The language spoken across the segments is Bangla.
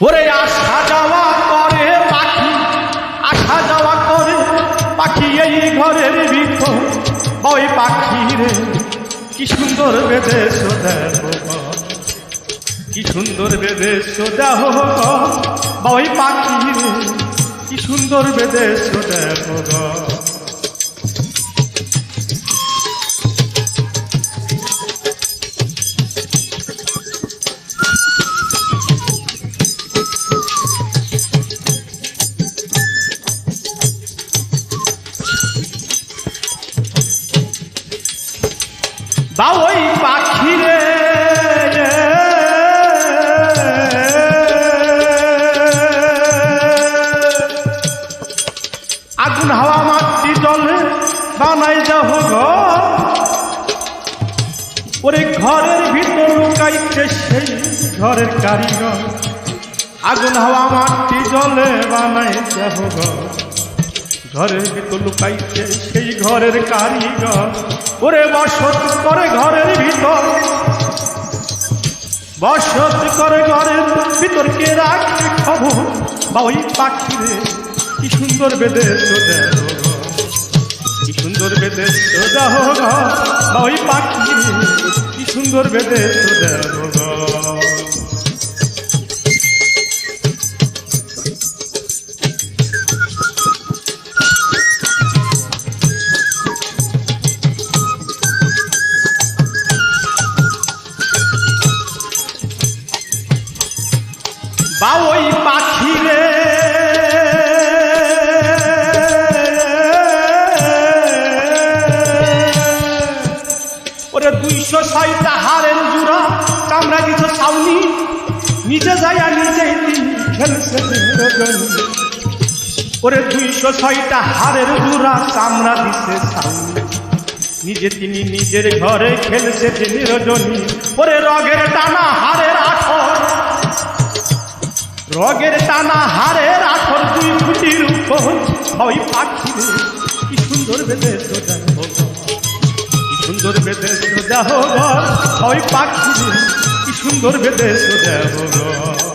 ওরে আসা যাওয়া করে পাখি আসা যাওয়া করে পাখি এই ঘরের ভিতর। ওই পাখি রে কি সুন্দর বেদেশ দেহ কি সুন্দর বেদেশ দেহ ওই পাখি রে কি সুন্দর বেদেশ দেহ বা ওই পাখি রে। আগুন হাওয়া মাটি জলে বানাই যাব ঘর ওরে ঘরের ভিতর লুকাইছে সেই ঘরের কারিগর। আগুন হাওয়া মাটি জলে বানাই যাব ঘর ঘরের ভিতর লুকাইছে সেই ঘরের কারিগর। ওরে বসত করে ঘরের ভিতর। বসত করে ঘরের ভিতর কে রাখছে খবর। বা ওই পাখিরে কি সুন্দর বেদে কি সুন্দর বেদে বা ওই পাখিরে কি সুন্দর বেদে দেহ ছয়টা হারের জুড়া কামড়া দিছ সাউনি নিজে যাইয়া নিজেই খেলছে। ওরে দুইশো ছয়টা হারের জুড়া কামড়া দিছে সাউনি নিজে তিনি নিজের ঘরে খেলছে তিনি রজনী ওরে রগের টানা হারের আঠর রগের টানা হারের আঠর দুই ফুটির উপর। ওই পাখি কি সুন্দর বেদে সোজা সুন্দর বেদে সোজা হোক ওই পাখি কি সুন্দর বেদে সোজা হোক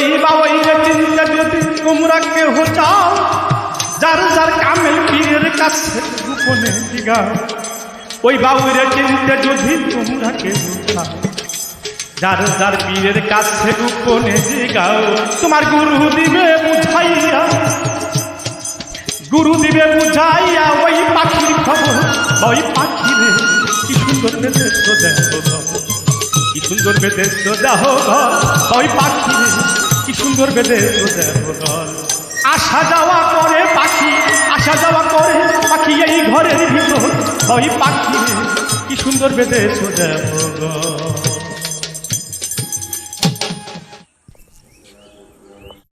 ওই বা ওই চিন্তা যদি তোমরা কেহ চাও, যার যার কামেল পীরের কাছে গোপনে দিগা ওই বাবুরে চিনতে যদি তোমরা কেহ চাও, যার যার পীরের কাছে গোপনে দিগাও তোমার গুরু দিবে বুঝাইয়া, গুরু দিবে বুঝাইয়া ওই পাখির খবর। ওই পাখি রে কি সুন্দর বেদেশ দেখো কি সুন্দর বেদেশ দেখো ওই পাখি রে কি সুন্দর বেদে আসা যাওয়া করে পাখি, আসা যাওয়া করে পাখি, এই ঘরের ভিতর ওই পাখি। কি সুন্দর বেদেশ দেখো